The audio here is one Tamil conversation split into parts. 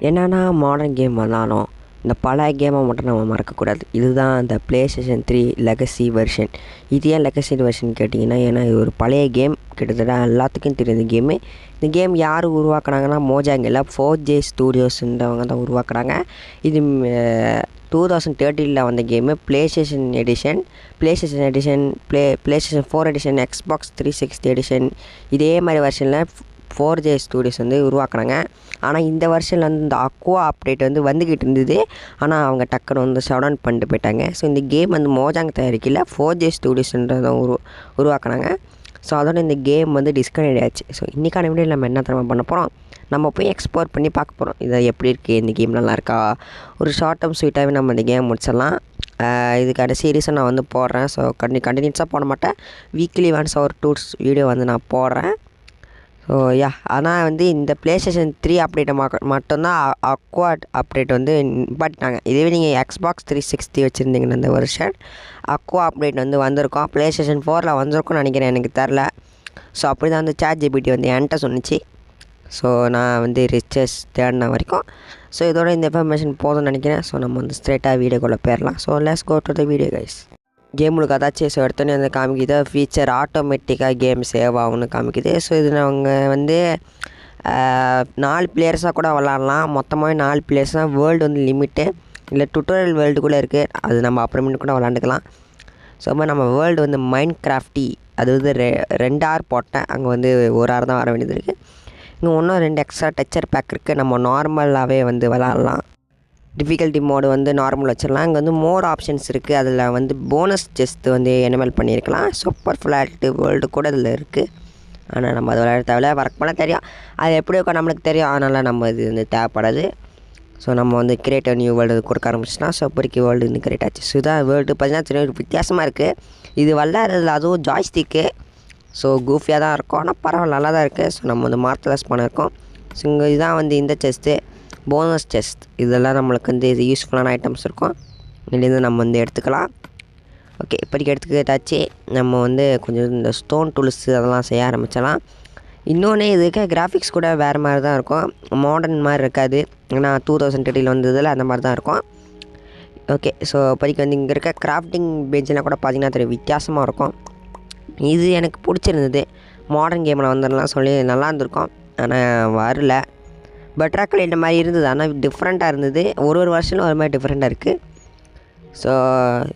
என்னென்னா மாடர்ன் கேம் வந்தாலும் இந்த பழைய கேமை மட்டும் நம்ம மறக்கக்கூடாது. இதுதான் இந்த PlayStation three legacy version இது ஏன் லெகசி வெர்ஷன் கேட்டிங்கன்னா ஏன்னா இது ஒரு பழைய கேம் கிட்டத்தட்ட எல்லாத்துக்கும் தெரியும் இந்த கேமு இந்த கேம் யார் உருவாக்குனாங்கன்னா மோஜாங்கில் ஃபோர் ஜே ஸ்டூடியோஸ்ன்றவங்க தான் உருவாக்குறாங்க. இது டூ தௌசண்ட் தேர்ட்டீனில் வந்த game PlayStation edition PlayStation edition play PlayStation four edition Xbox three sixty edition இதே மாதிரி வெர்ஷனில் ஃபோர் ஜே ஸ்டூடியோஸ் வந்து உருவாக்குனாங்க ஆனால் இந்த வருஷனில் வந்து இந்த அக்வா அப்டேட் வந்து வந்துக்கிட்டு இருந்தது. ஆனால் அவங்க டக்குன்னு வந்து ஷட் பண்ணிட்டு போயிட்டாங்க. ஸோ இந்த கேம் வந்து மோஜாங் தயாரிக்கல. ஃபோர் ஜே ஸ்டூடியோஸ்ன்றதை உரு உருவாக்குனாங்க. ஸோ அதோட இந்த கேம் வந்து டிஸ்கனெக்ட் ஆச்சு. ஸோ இன்றைக்கான வீடியோ நம்ம என்ன தரமாக பண்ண போகிறோம் நம்ம போய் எக்ஸ்ப்ளோர் பண்ணி பார்க்க போகிறோம் இதை எப்படி இருக்குது இந்த கேம் நல்லா இருக்கா? ஒரு ஷார்ட் டேர்ம் ஸ்வீட்டாகவே நம்ம இந்த கேம் முடிச்சிடலாம். இதுக்கான சீரீஸை நான் வந்து போடுறேன். ஸோ கண்டி கண்டினியூஸாக போட மாட்டேன். வீக்லி ஒன்ஸ் ஒரு டூர்ஸ் வீடியோ வந்து நான் போடுறேன். ஸோ யா ஆனால் வந்து இந்த ப்ளே ஸ்டேஷன் த்ரீ அப்டேட்டை மட்டும்தான் அக்வாட் அப்டேட் வந்து பண்ணிட்டாங்க இதுவே நீங்கள் எக்ஸ்பாக்ஸ் த்ரீ சிக்ஸ்டி வச்சுருந்தீங்கன்னா இந்த வருஷன் அக்வா அப்டேட் வந்து வந்திருக்கோம். ப்ளே ஸ்டேஷன் ஃபோரில் வந்திருக்கும்னு நினைக்கிறேன். எனக்கு தெரில ஸோ அப்படி தான் வந்து சேட் ஜிபிடி வந்து என்கிட்ட சொன்னிச்சு. ஸோ நான் வந்து ரிச்சஸ் தேடின வரைக்கும். ஸோ இதோட இந்த இன்ஃபர்மேஷன் போதும்னு நினைக்கிறேன். ஸோ நம்ம வந்து ஸ்ட்ரெயிட்டாக வீடியோக்குள்ளே போயிடலாம் so let's go to the video guys கேமுக்கு அதாச்சும் ஸோ எடுத்தோன்னே வந்து காமிக்குது ஃபீச்சர் ஆட்டோமேட்டிக்காக கேம் சேவ் ஆகும்னு காமிக்குது ஸோ இது அவங்க வந்து நாலு பிளேயர்ஸாக கூட விளாட்லாம். மொத்தமாகவே நாலு பிளேயர்ஸ் தான். வேர்ல்டு வந்து லிமிட்டு இல்லை டுட்டோரியல் வேர்ல்டு கூட இருக்குது அது நம்ம அப்புறமேட்டு கூட விளாண்டுக்கலாம். ஸோ நம்ம வேர்ல்டு வந்து மைண்ட் கிராஃப்டி அது வந்து ரெ ரெண்டு ஆர் போட்டேன். அங்கே வந்து ஒரு ஆர் தான் வர வேண்டியது இருக்குது இன்னும் இன்னும் ரெண்டு எக்ஸ்ட்ரா டச்சர் பேக் இருக்குது நம்ம நார்மலாகவே வந்து விளாட்லாம். டிஃபிகல்ட்டி மோடு வந்து நார்மல் வச்சிடலாம் இங்கே வந்து மோர் ஆப்ஷன்ஸ் இருக்குது அதில் வந்து போனஸ் செஸ்ட் வந்து எனிமல் பண்ணியிருக்கலாம் சூப்பர் ஃப்ளாட்டு வேர்ல்டு கூட இதில் இருக்குது ஆனால் நம்ம அது விளையாட தேவையில்ல. ஒர்க் பண்ண தெரியும். அது எப்படி இருக்கோ நம்மளுக்கு தெரியும். அதனால் நம்ம இது வந்து தேவைப்படாது. ஸோ நம்ம வந்து கிரியேட் நியூ வேர்ல்டு கொடுக்க ஆரம்பிச்சுன்னா ஸோ இப்போதைக்கு வேர்ல்டு வந்து கிரியேட் ஆச்சு. ஸோ இதான் வேர்ல்டு பார்த்தீங்கன்னா தெரியும் ஒரு வித்தியாசமாக இருக்குது இது விளாட்றதுல அதுவும் ஜாய்ஸ்டிக்கு ஸோ கூஃபியாக தான் இருக்கும். ஆனால் பரவாயில்ல நல்லா தான் இருக்குது ஸோ நம்ம வந்து மார்த்தலஸ் பண்ணியிருக்கோம் ஸோ இங்கே இதுதான் வந்து இந்த செஸ்ட்டு போனஸ் செஸ்ட் இதெல்லாம் நம்மளுக்கு வந்து இது யூஸ்ஃபுல்லான ஐட்டம்ஸ் இருக்கும். இதுலேருந்து நம்ம வந்து எடுத்துக்கலாம். ஓகே இப்போதைக்கு எடுத்துக்கிட்டாச்சு நம்ம வந்து கொஞ்சம் இந்த ஸ்டோன் டூல்ஸ் அதெல்லாம் செய்ய ஆரம்பிச்சிடலாம் இன்னொன்று இதுக்கு கிராஃபிக்ஸ் கூட வேறு மாதிரி தான் இருக்கும். மாடர்ன் மாதிரி இருக்காது. ஏன்னா டூ தௌசண்ட் தேர்ட்டியில் வந்ததில் அந்த மாதிரி தான் இருக்கும். ஓகே ஸோ இப்போதைக்கு வந்து இங்கே இருக்க கிராஃப்டிங் பெஞ்செலாம் கூட பார்த்திங்கன்னா தெரியும். வித்தியாசமாக இருக்கும். இது எனக்கு பிடிச்சிருந்தது. மாடர்ன் கேமில் வந்துடலாம் சொல்லி நல்லா இருந்திருக்கும். ஆனால் வரல. பெட்ராக்கள் இந்த மாதிரி இருந்தது. ஆனால் டிஃப்ரெண்ட்டாக இருந்தது. ஒரு ஒரு வருஷனும் ஒரு மாதிரி டிஃப்ரெண்ட்டாக இருக்குது ஸோ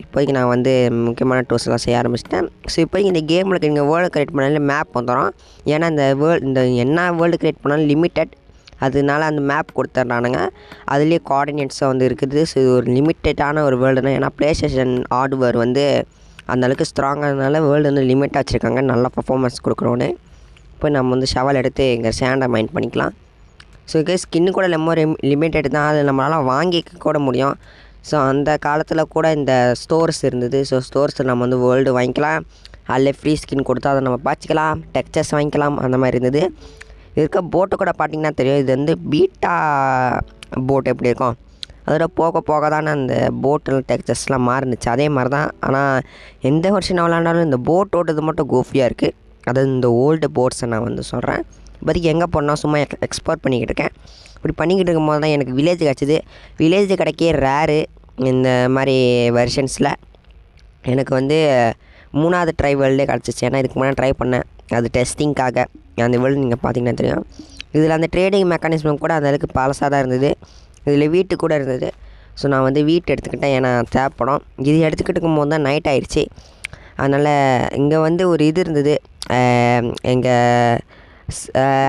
இப்போதைக்கு நான் வந்து முக்கியமான டூர்ஸ்லாம் செய்ய ஆரம்பிச்சிட்டேன். ஸோ இப்போதைக்கு இந்த கேமில் நீங்கள் வேர்ல்டு கிரியேட் பண்ணாலும் மேப் வந்துடும் ஏன்னா இந்த வேர்ல்டு இந்த என்ன வேர்ல்டு கிரியேட் பண்ணாலும் லிமிட்டட் அதனால அந்த மேப் கொடுத்துட்றானுங்க. அதுலேயே கோஆர்டினேட்ஸாக வந்து இருக்குது. ஸோ இது ஒரு லிமிட்டடான ஒரு வேர்ல்டு தான் ஏன்னா ப்ளே ஸ்டேஷன் ஹார்ட்வேர் வந்து அந்த அளவுக்கு ஸ்ட்ராங்கானதுனால வேர்ல்டு வந்து லிமிட்டாக வச்சுருக்காங்க. நல்ல பர்ஃபார்மன்ஸ் கொடுக்குறோன்னு இப்போ நம்ம வந்து ஷவல் எடுத்து இங்கே சேண்டை மைண்ட் பண்ணிக்கலாம். ஸோ இது ஸ்கின்னு கூட ரொம்ப லிமிட்டெட் தான். அது நம்மளால் வாங்கிக்க கூட முடியும். ஸோ அந்த காலத்தில் கூட இந்த ஸ்டோர்ஸ் இருந்தது. ஸோ ஸ்டோர்ஸ் நம்ம வந்து வேர்ல்டு வாங்கிக்கலாம். அதில் ஃப்ரீ ஸ்கின் கொடுத்தா அதை நம்ம பாய்ச்சிக்கலாம். டெக்ஸ்சர்ஸ் வாங்கிக்கலாம். அந்த மாதிரி இருந்தது. இருக்க போட்டு கூட பார்த்தீங்கன்னா தெரியும். இது வந்து பீட்டா போட் எப்படி இருக்கும்? அதோட போக போக தானே அந்த போட்டில் டெக்ஸ்சர்ஸ்லாம் மாறுனுச்சு. அதே மாதிரி தான். ஆனால் எந்த வருஷம் விளாண்டாலும் இந்த போட் ஓட்டுறது மட்டும் கோஃபியாக இருக்குது அதாவது இந்த ஓல்டு போட்ஸை நான் வந்து சொல்கிறேன் இப்போதைக்கு எங்கே போனால் சும்மா எக்ஸ்ப்ளோர் பண்ணிக்கிட்டு இருக்கேன். இப்படி பண்ணிக்கிட்டு இருக்கும்போது தான் எனக்கு வில்லேஜ் கிடச்சிது. வில்லேஜ் கிடைக்கே ரேரு இந்த மாதிரி வெர்ஷன்ஸில் எனக்கு வந்து மூணாவது ட்ரை வேர்ல்டே கிடச்சிச்சு. ஏன்னா இதுக்கு முன்னாடி ட்ரை பண்ணேன். அது டெஸ்டிங்க்காக அந்த வேர்ல்டு நீங்கள் பார்த்தீங்கன்னா தெரியும். இதில் அந்த ட்ரேடிங் மெக்கானிசம் கூட அந்த அளவுக்கு பழசாக தான் இருந்தது. இதில் வீட்டு கூட இருந்தது. ஸோ நான் வந்து வீட்டு எடுத்துக்கிட்டேன். ஏன்னா தேவைப்படும். இது எடுத்துக்கிட்டு இருக்கும்போது தான் நைட் ஆயிடுச்சு. அதனால் இங்கே வந்து ஒரு இது இருந்தது. எங்கள்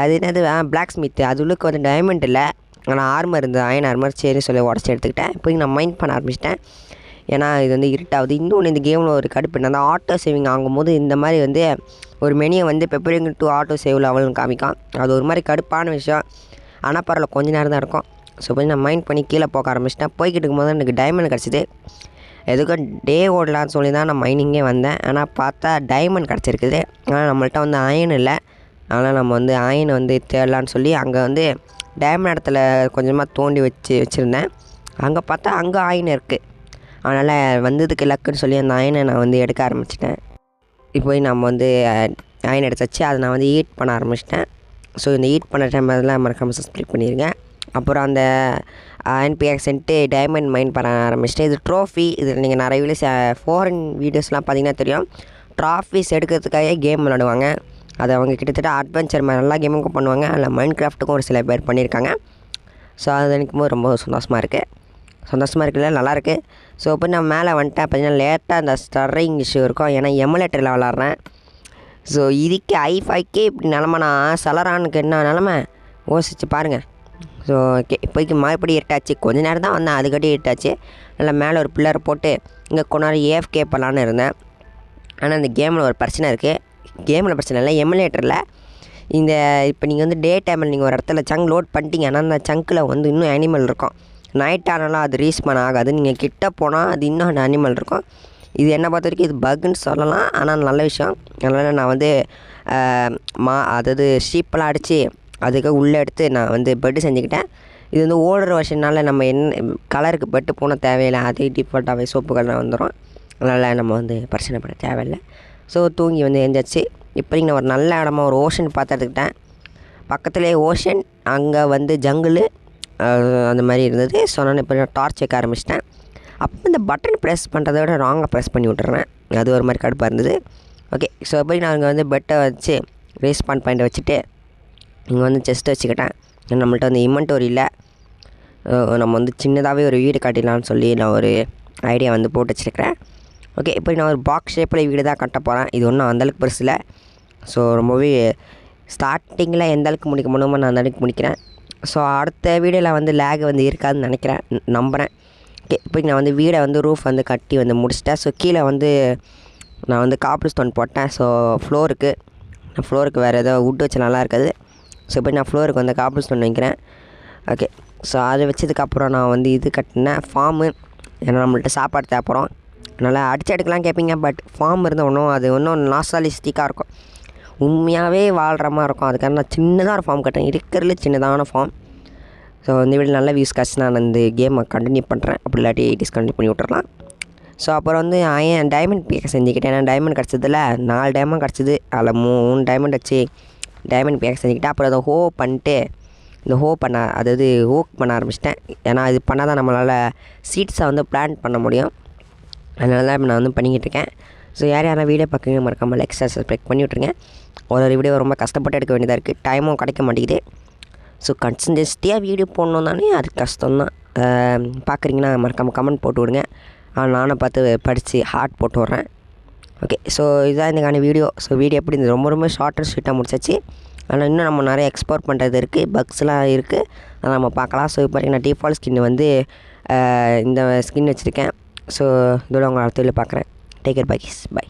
அது என்னது? பிளாக் ஸ்மித்து அது உள்ளுக்கு வந்து டைமண்ட் இல்லை ஆனால் ஆர்மர் இருந்தது அயன் ஆர்மர் சரி சொல்லி உடச்சி எடுத்துக்கிட்டேன். இப்போ நான் மைண்ட் பண்ண ஆரம்பிச்சிட்டேன். ஏன்னா இது வந்து இருட்டாகுது. இன்னொன்று இந்த கேமில் ஒரு கடுப்பு என்ன அந்த ஆட்டோ சேவிங் ஆகும்போது இந்த மாதிரி வந்து ஒரு மெனியை வந்து பெப்பரிங் டூ ஆட்டோ சேவ் லெவல்னு காமிக்கும் அது ஒரு மாதிரி கடுப்பான விஷயம். ஆனால் பரவாயில்ல கொஞ்ச நேரம் தான் இருக்கும். ஸோ கொஞ்சம் நான் மைண்ட் பண்ணி கீழே போக ஆரம்பிச்சிட்டேன். போய்கிட்டு இருக்கும்போது எனக்கு டைமண்ட் கிடச்சிது. எதுக்கும் டே ஓடலான்னு சொல்லி தான் நான் மைனிங்கே வந்தேன். ஆனால் பார்த்தா டைமண்ட் கிடச்சிருக்குது. ஆனால் நம்மள்ட்ட வந்து அயன் இல்லை. அதனால் நம்ம வந்து ஆயினை வந்து தேடலான்னு சொல்லி அங்கே வந்து டேம் இடத்துல கொஞ்சமாக தோண்டி வச்சு வச்சுருந்தேன். அங்கே பார்த்தா அங்கே ஆயின் இருக்குது அதனால் வந்ததுக்கு லக்குன்னு சொல்லி அந்த ஆயினை நான் வந்து எடுக்க ஆரம்பிச்சிட்டேன். இப்போ நம்ம வந்து ஆயின் எடுத்து வச்சு அதை நான் வந்து ஈட் பண்ண ஆரம்பிச்சிட்டேன். ஸோ இந்த ஈட் பண்ண டைம் அதெல்லாம் மறக்காமல் சப்ஸ்கிரைப் பண்ணிடுங்க அப்புறம் அந்த என்பிஎக்ஸ்ன்ட்டு டைமண்ட் மைன் பண்ண ஆரம்பிச்சிட்டேன். இது ட்ரோஃபி இது நீங்கள் நிறைய வீடியோஸ் ஃபாரின் வீடியோஸ்லாம் பார்த்தீங்கன்னா தெரியும். ட்ராஃபிஸ் எடுக்கிறதுக்காக கேம் விளாடுவாங்க அதை அவங்க கிட்டத்தட்ட அட்வென்ச்சர் மாதிரி எல்லா கேமுக்கும் பண்ணுவாங்க. அதில் மைண்ட் கிராஃப்ட்டுக்கும் ஒரு சில பேர் பண்ணியிருக்காங்க. ஸோ அது நினைக்கும் போது ரொம்ப சந்தோஷமாக இருக்குது சந்தோஷமாக இருக்குல்ல? நல்லாயிருக்கு ஸோ இப்போ நான் மேலே வந்துட்டேன். பார்த்தீங்கன்னா லேட்டாக அந்த ஸ்டரிங் இஷ்யூ இருக்கும். ஏன்னா எமுலேட்டரில் விளாட்றேன். ஸோ இதுக்கே ஐ ஃபைவ்க்கே இப்படி நிலமைனா சலரானுக்கு என்ன நிலமை? யோசிச்சு பாருங்கள் ஸோ ஓகே இப்போதைக்கு மறுபடியும் இருட்டாச்சு. கொஞ்ச நேரம் தான் வந்தேன். அதுக்கட்டி இருட்டாச்சு. நல்லா மேலே ஒரு பில்லர் போட்டு இங்கே கொண்டாடி ஏஎஃப்கே பண்ணலான்னு இருந்தேன். ஆனால் இந்த கேமில் ஒரு பிரச்சனை இருக்குது கேமில் பிரச்சனை இல்லை. எமுலேட்டரில் இந்த இப்போ நீங்கள் வந்து டே டைமில் நீங்கள் ஒரு இடத்துல சங்க் லோட் பண்ணிட்டீங்க ஆனால் அந்த சங்கில் வந்து இன்னும் அனிமல் இருக்கும். நைட் ஆனாலும் அது ரீஸ்பான் ஆகாது. நீங்கள் கிட்ட போனால் அது இன்னும் அந்த அனிமல் இருக்கும். இது என்ன பொறுத்த வரைக்கும் இது பக்குன்னு சொல்லலாம். ஆனால் நல்ல விஷயம். அதனால் நான் வந்து மா அதாவது ஷீப்பெல்லாம் அடித்து அதுக்கு உள்ளே எடுத்து நான் வந்து பெட்டு செஞ்சுக்கிட்டேன். இது வந்து ஓடுற வருஷனால நம்ம என்ன கலருக்கு பெட்டு போன தேவையில்லை. அதே டிஃபால்ட்டாகவே சோப்பு கலர் வந்துடும் அதனால் நம்ம வந்து பிரச்சனை பண்ண தேவையில்லை. ஸோ தூங்கி வந்து எழுந்திரிச்சு இப்போதைக்கு நான் ஒரு நல்ல இடமா ஒரு ஓஷன் பார்த்து எடுத்துக்கிட்டேன் பக்கத்துலேயே ஓஷன் அங்கே வந்து ஜங்கிள் அந்த மாதிரி இருந்தது. ஸோ நான் இப்போ டார்ச் வைக்க ஆரம்பிச்சிட்டேன். அப்போ இந்த பட்டன் ப்ரெஸ் பண்ணுறத விட ராங்காக ப்ரெஸ் பண்ணி விட்டுறேன். அது ஒரு மாதிரி கடுப்பாக இருந்தது. ஓகே ஸோ எப்படி நான் அங்கே வந்து பெட்டை வச்சு ரேஸ்பாண்ட் பாயிண்ட்டை வச்சுட்டு இங்கே வந்து செஸ்ட் வச்சுக்கிட்டேன். நம்மள்ட்ட வந்து இன்வென்டோரியில் நம்ம வந்து சின்னதாகவே ஒரு வீடு காட்டிடலாம்னு சொல்லி நான் ஒரு ஐடியா வந்து போட்டு வச்சுருக்கிறேன். ஓகே இப்போ நான் ஒரு பாக்ஸ் ஷேப்பில் வீடு தான் கட்ட போகிறேன் இது ஒன்றும் அந்தளவுக்கு பெருசு இல்லை. ஸோ ரொம்பவே ஸ்டார்டிங்கில் எந்த அளவுக்கு முடிக்க முடியுமோ நான் அந்த அளவுக்கு முடிக்கிறேன். ஸோ அடுத்த வீடியோவில் வந்து லேக் வந்து இருக்காதுன்னு நினைக்கிறேன். நம்புகிறேன் ஓகே இப்போ நான் வந்து வீடை வந்து ரூஃப் வந்து கட்டி வந்து முடிச்சிட்டேன். ஸோ கீழே வந்து நான் வந்து காப்பர் ஸ்டோன் போட்டேன் ஸோ ஃப்ளோருக்கு ஃப்ளோருக்கு வேறு ஏதோ வுட் வச்சு நல்லா இருக்காது. ஸோ இப்போ நான் ஃப்ளோருக்கு வந்து காப்பர் ஸ்டோன் வைக்கிறேன். ஓகே ஸோ அதை வச்சதுக்கப்புறம் நான் வந்து இது கட்டினேன் ஃபார்மு ஏன்னா நம்மள்ட்ட சாப்பாடு தேவைப்படும். நல்லா அடிச்சு எடுக்கலாம் கேட்பீங்க பட் ஃபார்ம் இருந்த ஒன்றும் அது ஒன்றும் நாஸ்டாலிஸ்டிக்காக இருக்கும். உண்மையாகவே வாழ்கிற மாதிரி இருக்கும். அதுக்காக நான் சின்னதாக ஒரு ஃபார்ம் கட்டேன் இருக்கிறதுல சின்னதான ஃபார்ம் ஸோ இந்த வீடியோ நல்ல வியூஸ் காசு நான் இந்த கேமை கண்டினியூ பண்ணுறேன் அப்படி இல்லாட்டி டிஸ்கண்டினியூ பண்ணி விட்டுறலாம். ஸோ அப்புறம் வந்து ஏன் டைமண்ட் பேக்க செஞ்சுக்கிட்டேன். ஏன்னா டைமண்ட் கிடச்சதில் நாலு டைமண்ட் கிடச்சிது. அதில் மூணு டைமண்ட் வச்சு டைமண்ட் பேக்க செஞ்சுக்கிட்டேன். அப்புறம் அதை ஹோ பண்ணிட்டு இந்த ஹோ பண்ண அதாவது ஹோக் பண்ண ஆரம்பிச்சிட்டேன். ஏன்னா இது பண்ணால் தான் நம்மளால் சீட்ஸை வந்து பிளான் பண்ண முடியும். அதனால தான் இப்போ நான் வந்து பண்ணிக்கிட்டு இருக்கேன் ஸோ யார் யாரும் வீடியோ பார்க்குங்க மறக்காமல் லைக் சப்ஸ்கிரைப் பண்ணி விட்ருங்க ஒரு ஒரு வீடியோ ரொம்ப கஷ்டப்பட்டு எடுக்க வேண்டியதாக இருக்குது டைமும் கிடைக்க மாட்டேங்குது. ஸோ கன்சிஸ்டன்சியாக வீடியோ போடணுன்னாலே அது கஷ்டம்தான். பார்க்குறீங்கன்னா மறக்காமல் கமெண்ட் போட்டு விடுங்க. நானும் பார்த்து படித்து ஹார்ட் போட்டு விட்றேன். ஓகே ஸோ இதுதான் இதுக்கான வீடியோ. ஸோ வீடியோ எப்படி இருந்தது? ரொம்ப ரொம்ப ஷார்ட் ஸ்வீட்டாக முடிச்சாச்சு. ஆனால் இன்னும் நம்ம நிறைய எக்ஸ்போர்ட் பண்ணுறது இருக்குது பக்ஸ்லாம் இருக்குது அதை நம்ம பார்க்கலாம். ஸோ இப்போ நான் டீஃபால்ட் ஸ்கின் வந்து இந்த ஸ்கின் வச்சுருக்கேன். ஸோ இதோட உங்களை அடுத்த வீடியோ பார்க்குறேன் டேக் கேர் பை பை